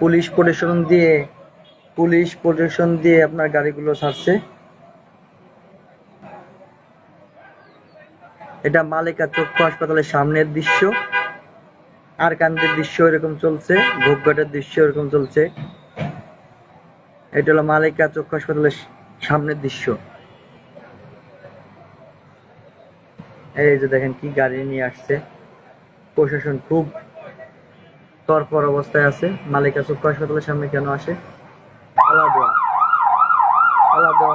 Police protection দিয়ে, police protection দিয়ে আপনার গাড়িগুলো ছাড়ছে? এটা মালিকা চক্ষু হাসপাতালের সামনের দৃশ্য। আর কান্দের দৃশ্য এরকম চলছে ভোগঘাটের দৃশ্য এরকম চলছে। এটা হলো মালিকা চক্ষু হাসপাতালের সামনের দৃশ্য। এই যে দেখেন কি গাড়ি নিয়ে আসছে। প্রশাসন খুব তরপর অবস্থায় আছে। মালিকা চক্ষু হাসপাতালের সামনে কেন আসে? আলাদা। আলাদা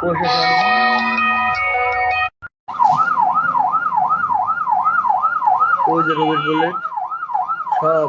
প্রশাসন ওই যে রবির বুলেট সব